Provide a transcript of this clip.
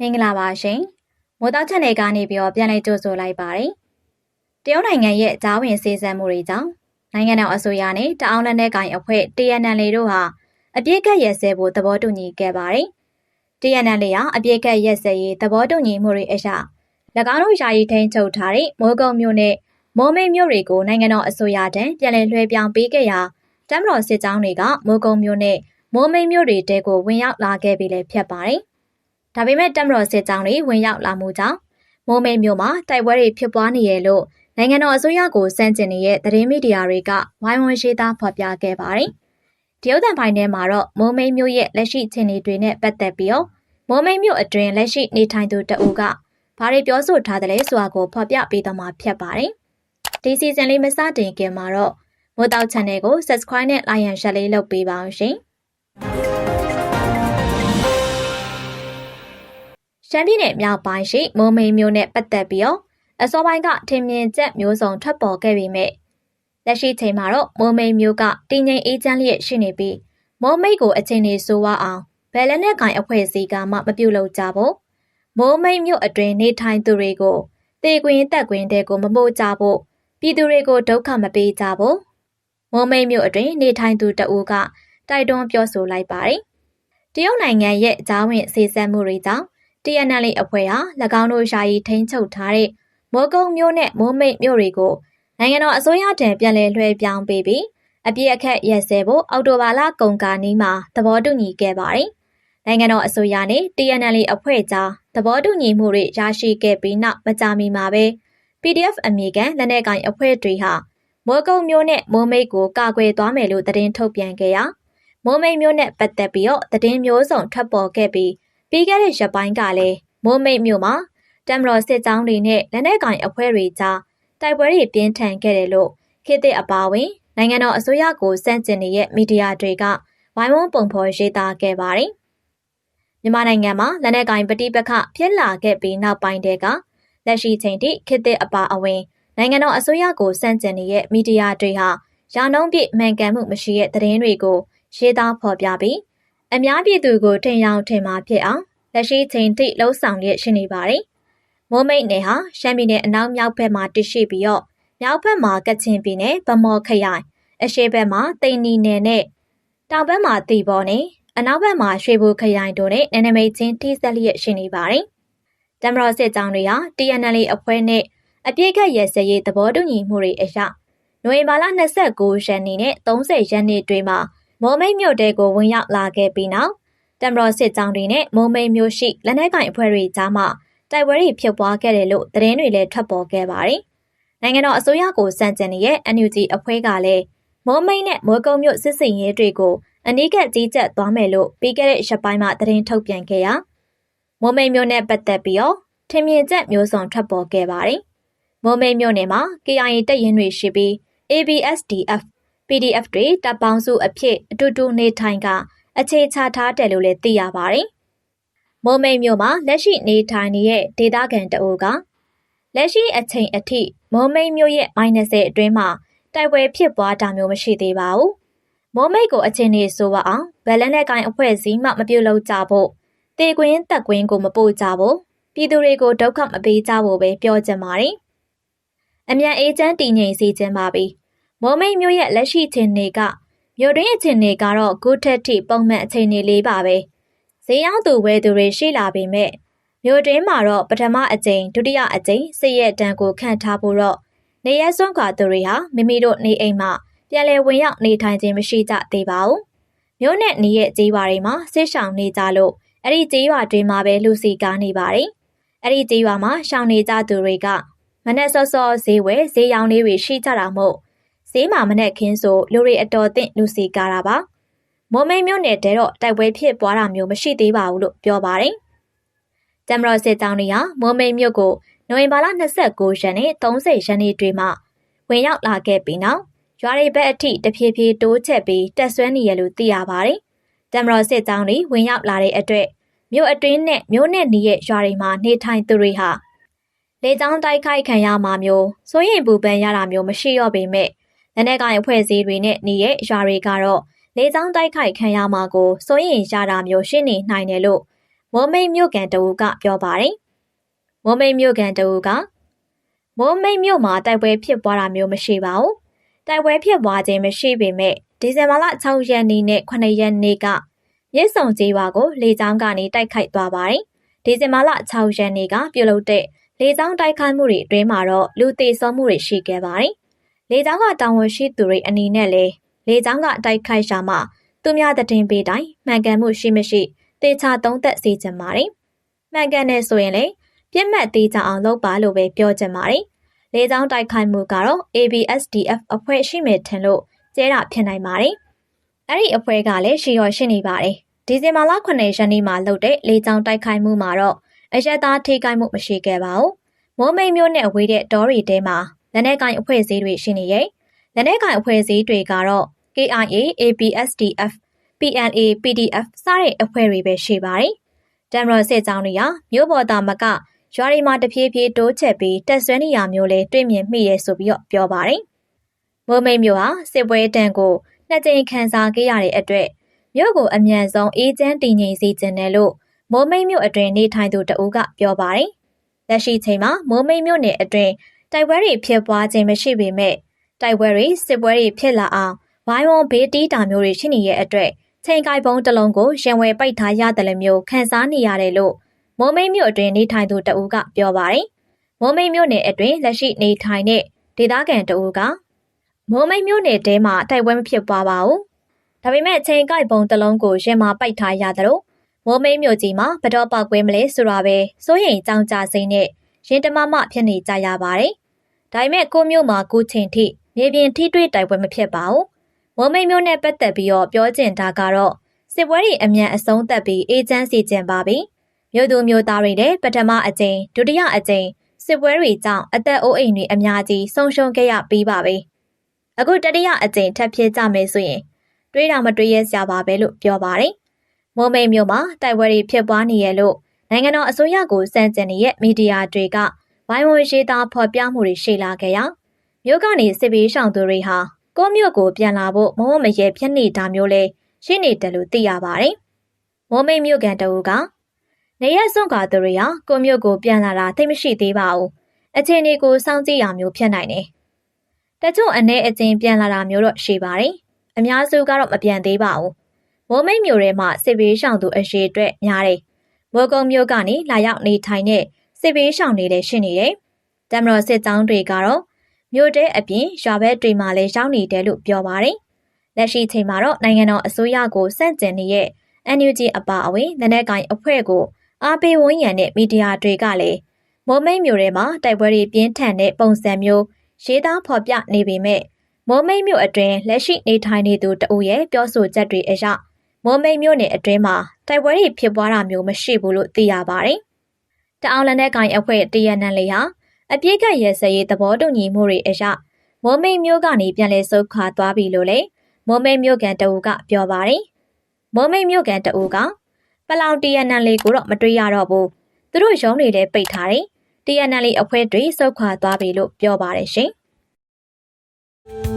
မင်္ဂလာပါရှင်မိုးတောက်ချက်နယ်ကနေပြီးတော့ပြန်လည်ကြိုဆိုလိုက်ပါတယ်တရုတ်နိုင်ငံရဲ့ဂျားဝင်စေစံမှုတွေကြောင့်နိုင်ငံတော်အစိုးရနဲ့တအောင်းလက်နက်ကိုင်အဖွဲ့ TNL တို့ဟာအပြစ်ကတ်ရက်စဲဖို့သဘောတူညီခဲ့ပါတယ် TNL ဟာအပြစ်ကတ်ရက်စဲရေးသဘောတူညီမှုတွေအရ၎င်းတို့ယာယီထိန်းချုပ်ထားတဲ့မိုးကုံမြို့နဲ့မိုးမိတ်မြို့တွေကိုနိုင်ငံတော်အစိုးရတန်းပြန်လည်လွှဲပြောင်းပေးခဲ့ရာတမ်မတော်စစ်ကြောင်းတွေကမိုးကုံမြို့နဲ့မိုးမိတ်မြို့တွေတဲကိုဝင်ရောက်လာခဲ့ပြီလည်းဖြစ်ပါတယ်။ ဒါပေမဲ့တမ်မတော်စစ်ကြောင်းတွေဝင်ရောက်လာမှုကြောင့်မိုးမိတ်မြို့မှာတိုက်ပွဲတွေဖြစ်ပွားနေရလို့နိုင်ငံတော်အစိုးရကိုစန့်ကျင်နေတဲ့သတင်းမီဒီယာတွေကဝိုင်းဝန်းရေးသားဖော်ပြခဲ့ပါတယ်။တရုတ်တန်ပိုင်းထဲမှာတော့မိုးမိတ်မြို့ရဲ့လက်ရှိအခြေအနေတွေနဲ့ပတ်သက်ပြီးတော့မိုးမိတ်မြို့အတွင်းလက်ရှိနေထိုင်သူတအူကဘာတွေပြောဆိုထားတယ်လဲဆိုတာကိုဖော်ပြပေးတော့မှာဖြစ်ပါတယ်။ဒီစီဇန်လေးမစတင်ခင်မှာတော့မိုးတောက် channel ကို subscribe နဲ့ like and share လေးလုပ်ပေးပါအောင်ရှင်။ ရှမ်းပြည်နယ်မြောက်ပိုင်းရှိမိုးမိန်မြို့နဲ့ပတ်သက်ပြီးတော့အစောပိုင်းကထင်မြင်ချက်မျိုးစုံထွက်ပေါ်ခဲ့ပေမဲ့လက်ရှိချိန်မှာတော့မိုးမိန်မြို့ကတည်ငြိမ်အေးချမ်းလျက်ရှိနေပြီးမိုးမိတ်ကိုအချိန်နေဆိုးဝါအောင်ဘယ်လက်နဲ့ကင်အဖွဲ့အစည်းကမှမပြုတ်လို့ကြဘူးမိုးမိတ်မြို့အတွင်းနေထိုင်သူတွေကိုတေကွင်းတက်ကွင်းတဲ့ကိုမမို့ကြဖို့ပြည်သူတွေကိုဒုက္ခမပေးကြဘူးမိုးမိတ်မြို့အတွင်းနေထိုင်သူတအူးကတိုက်တွန်းပြောဆိုလိုက်ပါတယ်တရုတ်နိုင်ငံရဲ့ဂျားဝင်စေစပ်မှုတွေကြောင့် TNL အဖွဲ့ဟာ၎င်းတို့ယာယီထိန်းချုပ်ထားတဲ့မိုးကုံမြို့နဲ့မိုးမိတ်မြို့တွေကိုနိုင်ငံတော်အစိုးရတံပြန်လည်လွှဲပြောင်းပေးပြီးအပြည့်အခက်ရက်စဲဖို့အော်တိုဘာလကုန်ကာနီးမှာသဘောတူညီခဲ့ပါတယ်။နိုင်ငံတော်အစိုးရနဲ့ TNL အဖွဲ့ကြားသဘောတူညီမှုတွေရရှိခဲ့ပြီးနောက်မကြာမီမှာပဲ PDF အမည်ခံလက်နက်ကိုင်အဖွဲ့တွေဟာမိုးကုံမျိုးနဲ့မိုးမိတ်ကိုကာကွယ်သွားမယ်လို့သတင်းထုတ်ပြန်ခဲ့ရာမိုးမိတ်မျိုးနဲ့ပတ်သက်ပြီးတော့သတင်းမျိုးစုံထွက်ပေါ်ခဲ့ပြီး ပြီးခဲ့တဲ့ရက်ပိုင်းကလည်းမိုးမိတ်မျိုးမှာတမ်မတော်စစ်ကြောင်းတွေနဲ့လက်နက်ကင်အဖွဲ့တွေကြားတိုက်ပွဲတွေပြင်းထန်ခဲ့တယ်လို့ခေတ်သစ်အပါဝင်နိုင်ငံတော်အစိုးရကိုစန့်ကျင်နေတဲ့မီဒီယာတွေကဝိုင်းဝန်းပုံဖော်ရေးသားခဲ့ပါတယ်။မြန်မာနိုင်ငံမှာလက်နက်ကင်ပဋိပက္ခဖြစ်လာခဲ့ပြီးနောက်ပိုင်းတည်းကလက်ရှိချိန်ထိခေတ်သစ်အပါအဝင်နိုင်ငံတော်အစိုးရကိုစန့်ကျင်နေတဲ့မီဒီယာတွေဟာရာနှုန်းပြည့်မှန်ကန်မှုမရှိတဲ့သတင်းတွေကိုရေးသားဖော်ပြပြီးအများပြည်သူကိုထင်ရောက်ထင်မှာဖြစ်အောင် လက်ရှိချိန်ထိလှုံ့ဆော်ရရှိနေပါတယ်။မိုးမိတ်နယ်ဟာရှမ်းပြည်နယ်အနောက်မြောက်ဘက်မှာတရှိပြီးတော့မြောက်ဘက်မှာကချင်ပြည်နယ်ဗမော်ခရိုင်အရှေ့ဘက်မှာတိန်နီနယ်နဲ့တောင်ဘက်မှာတီဘော်နယ်အနောက်ဘက်မှာရွှေဘူခရိုင်တို့နဲ့နနမိတ်ချင်းထိစက်လျက်ရှိနေပါတယ်။တမတော်စစ်ကြောင်းတွေဟာ TNL အဖွဲ့နဲ့အပြည့်ခတ်ရစရေးသဘောတူညီမှုတွေအရနိုဝင်ဘာလ29ရက်နေ့နဲ့30ရက်နေ့တွေမှာမိုးမိတ်မြို့တဲကိုဝင်ရောက်လာခဲ့ပြီးနောက် တမတော်စစ်ကြောင်းတွေနဲ့မိုးမိတ်မြို့ရှိလက်နက်ကင်အဖွဲ့တွေကြားမှတိုက်ပွဲတွေဖြစ်ပွားခဲ့တယ်လို့သတင်းတွေလည်းထွက်ပေါ်ခဲ့ပါတယ်။နိုင်ငံတော်အစိုးရကိုစန့်ကျင်နေတဲ့ NUG အဖွဲ့ကလည်းမိုးမိတ်နဲ့မိုးကုံမြို့စစ်စင်ရေးတွေကိုအနီးကပ်ကြီးကြပ်သွားမယ်လို့ပြီးခဲ့တဲ့ရက်ပိုင်းမှာသတင်းထုတ်ပြန်ခဲ့ရာမိုးမိတ်မြို့နဲ့ပတ်သက်ပြီးတော့ထင်မြင်ချက်မျိုးစုံထွက်ပေါ်ခဲ့ပါတယ်။မိုးမိတ်မြို့နယ်မှာ KIA တပ်ရင်းတွေရှိပြီး ABSDF PDF တွေတပ်ပေါင်းစုအဖြစ်အတူတူနေထိုင်က အခြေချထားတယ်လို့လည်းသိရပါတယ်။မိုးမိတ်မြို့မှာလက်ရှိနေထိုင်နေတဲ့ဒေသခံတအုပ်ကလက်ရှိအချိန်အထိမိုးမိတ်မြို့ရဲ့ -30 အတွင်းမှာတိုက်ပွဲဖြစ်ပွားတာမျိုးမရှိသေးပါဘူး။မိုးမိတ်ကိုအချင်းနေဆိုပါအောင်ဗလန်နဲ့ကိုင်အဖွဲ့အစည်းမှမပြုတ်လို့ကြဖို့တေကွင်းတက်ကွင်းကိုမပို့ကြဖို့ပြည်သူတွေကိုဒုက္ခမပေးကြဖို့ပဲပြောချင်ပါတယ်။အမြန်အေးချမ်းတည်ငြိမ်စေခြင်းပါပြီ။မိုးမိတ်မြို့ရဲ့လက်ရှိချိန်တွေက မြို့တွင်းအခြေအနေကတော့ခုထက်ထိပုံမှန်အခြေအနေလေးပါပဲ။ဈေးရောက်သူဝယ်သူတွေရှိလာပေမဲ့မြို့တွင်းမှာတော့ပထမအကြိမ်ဒုတိယအကြိမ်စစ်ရဲတန်းကိုခန့်ထားဖို့တော့နေရဲစွန့်ခွာသူတွေဟာမိမိတို့နေအိမ်မှာပြန်လည်ဝင်ရောက်နေထိုင်ခြင်းမရှိကြသေးပါဘူး။မြို့နဲ့နေရဲ့ကြေးရွာတွေမှာဆစ်ဆောင်နေကြလို့အဲ့ဒီကြေးရွာတွေမှာပဲလူစီကားနေပါတယ်။အဲ့ဒီကြေးရွာမှာရှောင်နေကြသူတွေကမနဲ့စောစောဈေးဝယ်ဈေးရောင်းလေးတွေရှိကြတာမို့ ဈေးမှာမနဲ့ခင်းဆိုလူတွေအတော်သင့်လူစီကားတာပါ။မိုးမိန်မြို့နယ်တဲတော့တိုက်ပွဲဖြစ်ပွားတာမျိုးမရှိသေးပါဘူးလို့ပြောပါတယ်။တမတော်စစ်တောင်းတွေဟာမိုးမိန်မြို့ကိုနိုဝင်ဘာလ29ရက်နဲ့30ရက်နေ့တွေမှာဝင်ရောက်လာခဲ့ပြီးနောက်ရွာတွေဘက်အထိတဖြည်းဖြည်းတိုးချက်ပြီးတက်ဆွဲနေရလို့သိရပါတယ်။တမတော်စစ်ကြောင်းတွေဝင်ရောက်လာတဲ့အတွက်မြို့အတွင်းနဲ့မြို့နဲ့နီးရဲ့ရွာတွေမှာနေထိုင်သူတွေဟာလေကြောင်းတိုက်ခိုက်ခံရမှာမျိုးစိုးရင်ပူပန်ရတာမျိုးမရှိတော့ပေမဲ့ လက်နက်ကိုင်အဖွဲ့အစည်းတွေနဲ့နေရဲ့ရွာတွေကတော့လေကြောင်းတိုက်ခိုက်ခံရမှာကိုစိုးရင်ရတာမျိုးရှင်းနေနိုင်တယ်လို့မမိုးမိတ်မြို့ကန်တအူကပြောပါတယ်။မိုးမိတ်မြို့ကန်တအူကမိုးမိတ်မြို့မှာတိုက်ပွဲဖြစ်ပွားတာမျိုးမရှိပါဘူး။တိုက်ပွဲဖြစ်ပွားခြင်းမရှိပေမဲ့ဒီဇင်ဘာလ6ရက်နေ့နဲ့9ရက်နေ့ကမြစ်ဆုံကြီးရွာကိုလေကြောင်းကနေတိုက်ခိုက်သွားပါတယ်။ဒီဇင်ဘာလ6ရက်နေ့ကပြုလုပ်တဲ့လေကြောင်းတိုက်ခိုက်မှုတွေအတွင်းမှာတော့လူသေဆုံးမှုတွေရှိခဲ့ပါတယ်။ လေကြောင်းကတာဝန်ရှိသူတွေအနေနဲ့လည်းလေကြောင်းကတိုက်ခိုက်ရှာမှသူများတည်ပေးတိုင်းမှန်ကန်မှုရှိမရှိတေချာသုံးသက်စေချင်ပါတယ်။မှန်ကန်နေဆိုရင်လေပြစ်မှတ်သေးချအောင်လုပ်ပါလို့ပဲပြောချင်ပါတယ်။လေကြောင်းတိုက်ခိုက်မှုကတော့ ABSDF အဖွဲ့ရှိမယ်ထင်လို့ကျဲတာဖြစ်နိုင်ပါတယ်။အဲ့ဒီအဖွဲ့ကလည်းရှိရောရှိနေပါတယ်။ဒီဇင်ဘာလ9ရက်နေ့မှာလုပ်တဲ့လေကြောင်းတိုက်ခိုက်မှုမှာတော့အရက်သားထိခိုက်မှုမရှိခဲ့ပါဘူး။မိုးမိန်မျိုးနဲ့ဝေးတဲ့တောရီတဲမှာ လက်နက်ကင်အဖွဲ့အစည်းတွေရှိနေရဲ့လက်နက်ကင်အဖွဲ့အစည်းတွေကတော့ KIA, ABSDF, PNA, PDF စတဲ့အဖွဲ့တွေပဲရှိပါတယ်။တမ်ရော်စစ်ကြောင်းတွေကမြို့ပေါ်သားမကရွာတွေမှာတဖြည်းဖြည်းတိုးချက်ပြီးတက်ဆွဲနေရမျိုးလဲတွေ့မြင်မိရဲဆိုပြီးတော့ပြောပါတယ်။မိုးမိတ်မြို့ဟာစစ်ပွဲတန်ကိုနှစ်ကြိမ်ခန်းစားခဲ့ရတဲ့အတွက်မြို့ကိုအမြန်ဆုံးအေးချမ်းတည်ငြိမ်စေချင်တယ်လို့မိုးမိတ်မြို့အတွင်းနေထိုင်သူတဦးကပြောပါတယ်။လက်ရှိချိန်မှာမိုးမိတ်မြို့နယ်အတွင်း တိုက်ပွဲတွေဖြစ်ပွားခြင်းမရှိပေမဲ့တိုက်ပွဲတွေစစ်ပွဲတွေဖြစ်လာအောင်ဝိုင်းဝန်းဘေးတီးတာမျိုးတွေရှိနေတဲ့အတွက်ချိန်ကိုက်ပုံးတစ်လုံးကိုရင်ဝယ်ပိတ်ထားရတယ်လို့မျိုးခန်းစားနေရတယ်လို့မိုးမိတ်မြို့အတွင်းနေထိုင်သူတဦးကပြောပါတယ်။မိုးမိတ်မြို့နယ်အတွင်းလက်ရှိနေထိုင်တဲ့ဒေသခံတဦးကမိုးမိတ်မြို့နယ်တဲမှာတိုက်ပွဲမဖြစ်ပွားပါဘူး။ဒါပေမဲ့ချိန်ကိုက်ပုံးတစ်လုံးကိုရင်မှာပိတ်ထားရတယ်လို့မိုးမိတ်မြို့ကြီးမှာဘတော်ပောက်ကွဲမလဲဆိုတာပဲစိုးရိမ်ကြောင်ကြစိမ့်နဲ့ ရင်တမမဖြစ်နေကြရပါတယ်။ဒါပေမဲ့ကိုမျိုးမှာကိုချိန်ထိမြေပြင်ထိတွေ့တိုက်ပွဲမဖြစ်ပါဘူး။မိုးမိတ်မျိုးနဲ့ပတ်သက်ပြီးတော့ပြောကျင်တာကတော့စစ်ပွဲတွေအမြန်အဆုံးသတ်ပြီးအေဂျင့်စီကျင်ပါပြီ။မြို့သူမြို့သားတွေတဲ့ပထမအကြိမ်ဒုတိယအကြိမ်စစ်ပွဲတွေကြောင့်အသက်အိုးအိမ်တွေအများကြီးဆုံးရှုံးခဲ့ရပြီးပါပြီ။အခုတတိယအကြိမ်ထပ်ဖြစ်ကြမယ်ဆိုရင်တွေးတာမတွေးရစရာပါပဲလို့ပြောပါတယ်။မိုးမိတ်မျိုးမှာတိုက်ပွဲတွေဖြစ်ပွားနေရလို့ နိုင်ငံတော်အစိုးရကိုစန့်ကျင်နေတဲ့မီဒီယာတွေကဝိုင်းဝန်းရေးသားဖော်ပြမှုတွေရှိလာခဲ့ရမြို့ကနေစစ်ပေးရှောင်သူတွေဟာကိုမြို့ကိုပြန်လာဖို့မဝမရဲဖြစ်နေတာမျိုးလဲရှိနေတယ်လို့သိရပါတယ်။မိုးမိတ်မြို့ကန်တအူကနေရစွန့်ကာသူတွေဟာကိုမြို့ကိုပြန်လာတာသိမရှိသေးပါဘူး။အခြေအနေကိုစောင့်ကြည့်ရမျိုးဖြစ်နိုင်တယ်။တချို့အနေအချင်းပြန်လာတာမျိုးတော့ရှိပါတယ်။အများစုကတော့မပြန်သေးပါဘူး။မိုးမိတ်မြို့ထဲမှာစစ်ပေးရှောင်သူအရှိအတွက်များတယ်။ မိုးကုံမြို့ကနေလာရောက်နေထိုင်တဲ့စစ်ပေးရှောင်တွေလည်းရှိနေတယ်။တမတော်စစ်ကြောင်းတွေကတော့မြို့တဲအပြင်ရွာဘက်တွေမှာလည်းရောက်နေတယ်လို့ပြောပါတယ်။လက်ရှိချိန်မှာတော့နိုင်ငံတော်အစိုးရကိုစန့်ကျင်နေတဲ့ NUG အပါအဝင်လက်နက်ကင်အဖွဲ့ကိုအားပေးဝန်းရံတဲ့မီဒီယာတွေကလည်းမိုးမိတ်မြို့ထဲမှာတိုက်ပွဲတွေပြင်းထန်တဲ့ပုံစံမျိုးရေးသားဖော်ပြနေပေမဲ့မိုးမိတ်မြို့အတွင်းလက်ရှိနေထိုင်နေသူတအူရဲ့ပြောဆိုချက်တွေအရ မိုးမိတ်မြို့နယ်အတွင်းမှာတိုက်ပွဲတွေဖြစ်ပွားတာမျိုးမရှိဘူးလို့သိရပါတယ်။တအောင်လက်နက်ကင်အဖွဲ့တရနန်လေးဟာအပြစ်ကရဲစရေးသဘောတူညီမှုတွေအရမိုးမိတ်မျိုးကနေပြန်လဲဆုတ်ခွာသွားပြီလို့လေမိုးမိတ်မျိုးကန်တအူကပြောပါတယ်။မိုးမိတ်မျိုးကန်တအူကပလောင်တရနန်လေးကိုတော့မတွေ့ရတော့ဘူး။သူတို့ရုံးတွေလည်းပိတ်ထားတယ်။တရနန်လေးအဖွဲတွေဆုတ်ခွာသွားပြီလို့ပြောပါတယ်ရှင်။